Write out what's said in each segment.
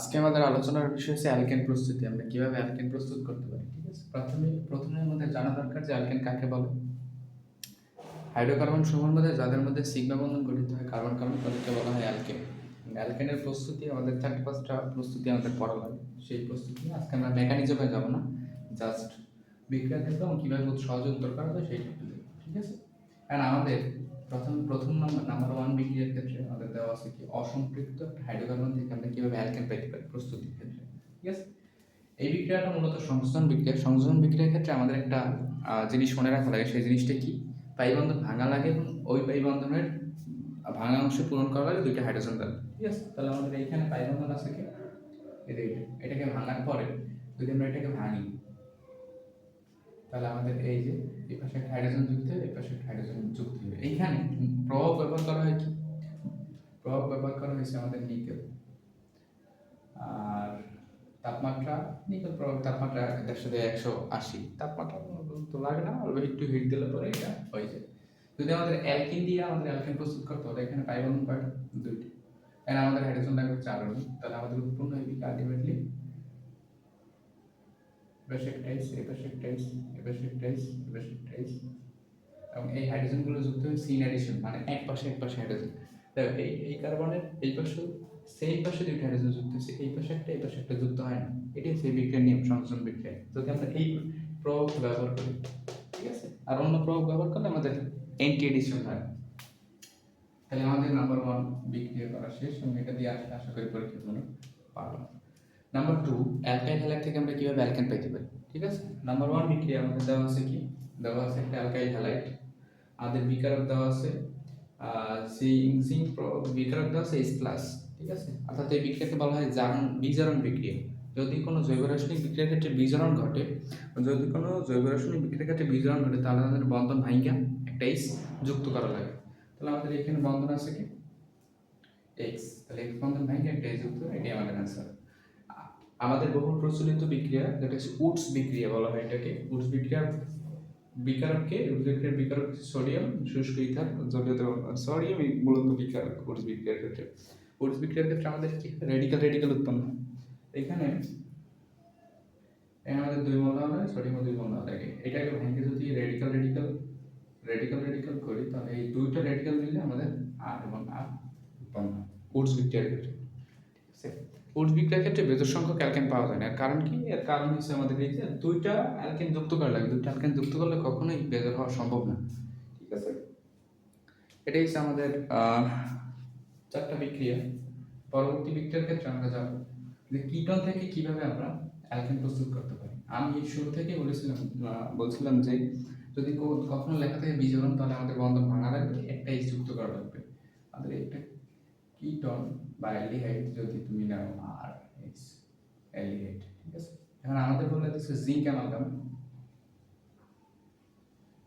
আজকে আমাদের আলোচনার বিষয় হচ্ছে অ্যালকেন প্রস্তুতি, আমরা কীভাবে অ্যালকেন প্রস্তুত করতে পারি, ঠিক আছে? প্রথমে প্রথমে আমাদের জানা দরকার যে অ্যালকেন কাকে বলে। হাইড্রোকার্বন সমূহের মধ্যে যাদের মধ্যে সিগমা বন্ধন গঠিত হয়, কার্বন কার্বন তাদেরকে বলা হয় অ্যালকেন। অ্যালকেনের প্রস্তুতি আমাদের চারটি পাঁচটা প্রস্তুতি আমাদের পড়া লাগে। সেই প্রস্তুতি আজকে আমরা মেকানিজমে যাব না জাস্ট বিক্রিয়া দেখব এবং কীভাবে সহজে উত্তর করা যায় সেইটা ঠিক আছে? কারণ আমাদের প্রথম প্রথম নাম্বার নাম্বার ওয়ান বিক্রিয়ার ক্ষেত্রে আমাদের দেওয়া আছে কি? অসম্পৃক্ত হাইড্রোকার্বন থেকে আমরা কীভাবে অ্যালকেন পেতে পারি? প্রস্তুতির ক্ষেত্রে, ঠিক আছে? এই বিক্রিয়াটা মূলত সংযোজন বিক্রিয়া। সংযোজন বিক্রিয়ার ক্ষেত্রে আমাদের একটা জিনিস মনে রাখা লাগে, সেই জিনিসটা কি? পাই বন্ধন ভাঙা লাগে এবং ওই পাই বন্ধনের ভাঙা অংশ পূরণ করা লাগে, দুইটা হাইড্রোজেন দ্বারা, ঠিক আছে? তাহলে আমাদের এইখানে পাই বন্ধন আছে কি? এইটা। এটাকে ভাঙার পরে যদি আমরা এটাকে ভাঙি, তাহলে আমাদের এই যে, এই পাশে হাইড্রোজেন যুক্ত এই পাশে হাইড্রোজেন এইখানে প্রভাব ব্যবহার করা হয় কি? প্রভাব ব্যবহার করা হয়েছে আমাদের নিকেল। আর তাপমাত্রা, নিকেল প্রভাব তাপমাত্রা দেড়শো থেকে একশো আশি। তাপমাত্রা তো লাগে না, অল্প একটু হিট দিলে পরে এটা হয়ে যায়। যদি আমাদের অ্যালকিন দিয়ে আমাদের অ্যালকিন প্রস্তুত করতে হলে এখানে পাইবন্ধন কয়টা দুইটি। এখানে আমাদের হাইড্রোজেন লাগবে চার অণু। তাহলে আমাদের উৎপন্ন হবে কি আলটিমেটলি এপাশে একটা এস এপাশে একটা এস এপাশে একটা এস এপাশে একটা এস এবং এই হাইড্রোজেনগুলো যুক্ত হয় সিন অ্যাডিশন মানে এক পাশে এক পাশে হাইড্রোজেন দেখো, এই এই কার্বনের এই পাশে সেই পাশে দুইটা হাইড্রোজেন যুক্ত হচ্ছে এই পাশে একটা, এই পাশে একটা যুক্ত হয় না। এটাই সেই বিক্রিয়ার নিয়ম, সংযোজন বিক্রিয়া। যদি আমরা এই প্রভাব ব্যবহার করি, ঠিক আছে? আর অন্য প্রভাব ব্যবহার করলে আমাদের এন্টি এডিশন হয়। তাহলে আমাদের নাম্বার ওয়ান বিক্রিয়া করা শেষ, এবং এটা দিয়ে আসলে আশা করি পরীক্ষা তোমরা পারলাম নাম্বার টু অ্যালকাইল হ্যালাইড থেকে আমরা কীভাবে অ্যালকেন পেতে পারি? ঠিক আছে? নাম্বার ওয়ান বিক্রিয়া আমাদের দেওয়া আছে কি? দেওয়া আছে একটা অ্যালকাইল হ্যালাইড আমাদের বিকারক দেওয়া আছে জিঙ্ক জিঙ্ক বিকারক দেওয়া আছে এস প্লাস ঠিক আছে? অর্থাৎ এই বিক্রিয়াকে বলা হয় জারণ, বিজারণ বিক্রিয়া। যদি কোনো জৈব রাসায়নিক বিক্রিয়ার ক্ষেত্রে বিজারণ ঘটে, যদি কোনো জৈব রাসায়নিক বিক্রিয়ার ক্ষেত্রে বিজারণ ঘটে, তাহলে আমাদের বন্ধন ভাঙ্গা একটা এক্স যুক্ত করা লাগে। তাহলে আমাদের এখানে বন্ধন আছে কি? এক্স তাহলে এক্স বন্ধন ভাঙ্গা একটা এক্স যুক্ত এটাই আমাদের অ্যান্সার আমাদের বহুল প্রচলিত বিক্রিয়া যেটা উডস বিক্রিয়া বলা হয় এটাকে। উডস বিক্রিয়া বিকারককে বিক্রিয়ার বিকারক সোডিয়াম, শুষ্ক ইথার জলীয় দ্রবণ সোডিয়াম মূলত বিকারক উডস বিক্রিয়ার ক্ষেত্রে। উডস বিক্রিয়ার ক্ষেত্রে আমাদের কি রেডিকাল রেডিক্যাল উৎপন্ন। হয় এখানে আমাদের দুই মূল হবে সোডিয়াম দুই মূল থাকে এটাকে ভেঙে যদি রেডিকাল রেডিকাল রেডিকাল রেডিকাল করি, তাহলে এই দুইটা রেডিকাল মিলে আমাদের আর এবং আর উৎপন্ন। হয় উডস বিক্রিয়ার ক্ষেত্রে। ঠিক আছে? উডস বিক্রিয়ার ক্ষেত্রে বেজর সংখ্যক অ্যালকেন পাওয়া যায় না। কারণ কি? এর কারণ হচ্ছে আমাদের এই যে দুইটা অ্যালকেন যুক্ত করা লাগে। দুইটা অ্যালকেন যুক্ত করলে কখনোই বেজর হওয়া সম্ভব না। ঠিক আছে? এটাই হচ্ছে আমাদের চারটা বিক্রিয়া। পরবর্তী বিক্রিয়ার ক্ষেত্রে আমরা যাব যে কিটন থেকে কীভাবে আমরা অ্যালকেন প্রস্তুত করতে পারি। আমি শুরু থেকে বলেছিলাম বলছিলাম যে যদি কখনো লেখা থাকে বিজরণ, তাহলে আমাদের বন্ধন ভাঙা লাগবে, একটাই যুক্ত করা লাগবে। কিটন বা অ্যালডিহাইড যদি তুমি নাও, আর এক্স অ্যালডিহাইড, ঠিক আছে? এখন আমাদের বলে দিচ্ছে জিঙ্ক অ্যামালগাম।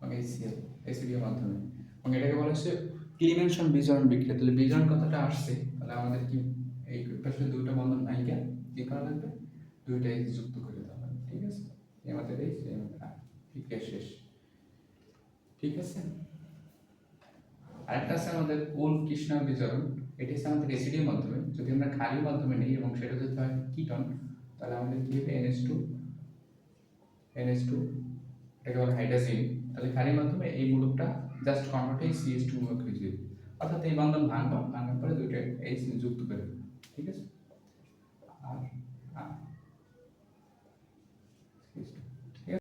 এবং এইচসিএল এসিডির মাধ্যমে। এবং এটাকে বলা হচ্ছে ক্লিমেনশন বিজরণ বিক্রিয়া। তাহলে বিজরণ কথাটা আসছে। তাহলে আমাদের কি এই পাশে দুইটা বন্ধন নাইকা কি করা লাগবে? দুইটা এক্স যুক্ত করে দেওয়া হবে, ঠিক আছে? আমাদের এই আমাদের বিক্রিয়া শেষ। ঠিক আছে? আরেকটা আছে আমাদের কোন কৃষ্ণ বিচরণ? এটি হচ্ছে আমাদের এসিডির মাধ্যমে। যদি আমরা খালি মাধ্যমে নিই এবং সেটা যদি হয় কিটন, তাহলে আমাদের কি হবে? এনএস টু এনএস টু এটাকে বলে হাইড্রাসিন তাহলে খালি মাধ্যমে এই মূলকটা জাস্ট কনভার্ট হয়ে সিএস টু মূলক হয়ে যাবে। অর্থাৎ এই বন্ধন ভাঙবা ভাঙার পরে